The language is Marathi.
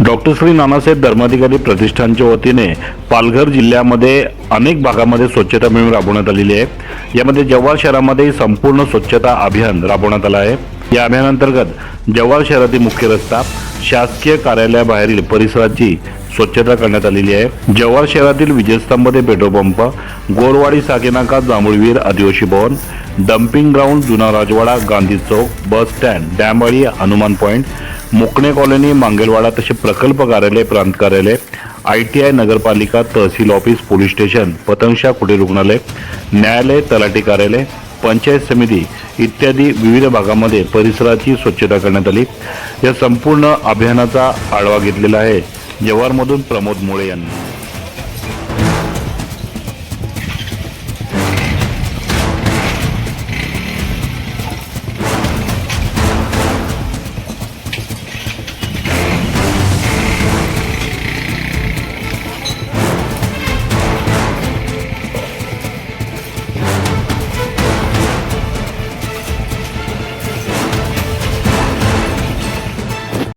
डॉक्टर श्री नानासाहेब धर्माधिकारी प्रतिष्ठानच्या वतीने पालघर जिल्ह्यामध्ये अनेक भागामध्ये स्वच्छता मोहीम राबवण्यात आलेली आहे. यामध्ये जव्हार शहरामध्ये संपूर्ण स्वच्छता अभियान राबवण्यात आलं आहे. या अभियानांतर्गत जव्हार शहरातील मुख्य रस्ता शासकीय कार्यालयाबाहेरील परिसराची स्वच्छता करण्यात आलेली आहे. जव्हार शहरातील विजयस्तंभ पेट्रोल पंप गोरवाडी साकेनाका जांभूळवीर आदिवासी भवन डम्पिंग ग्राउंड जुना Rajwada Gandhi Chowk bus stand Damwadi Hanuman point मुकणे कॉलनी मांगेलवाडा तसे प्रकल्प कार्यालय प्रांत कार्यालय आय टी आय नगरपालिका तहसील ऑफिस पोलीस स्टेशन पतंगशा कुटीर रुग्णालय न्यायालय तलाठी कार्यालय पंचायत समिती इत्यादी विविध भागामध्ये परिसराची स्वच्छता करण्यात आली. या संपूर्ण अभियानाचा आढावा घेतलेला आहे जव्हारमधून प्रमोद मुळे यांनी.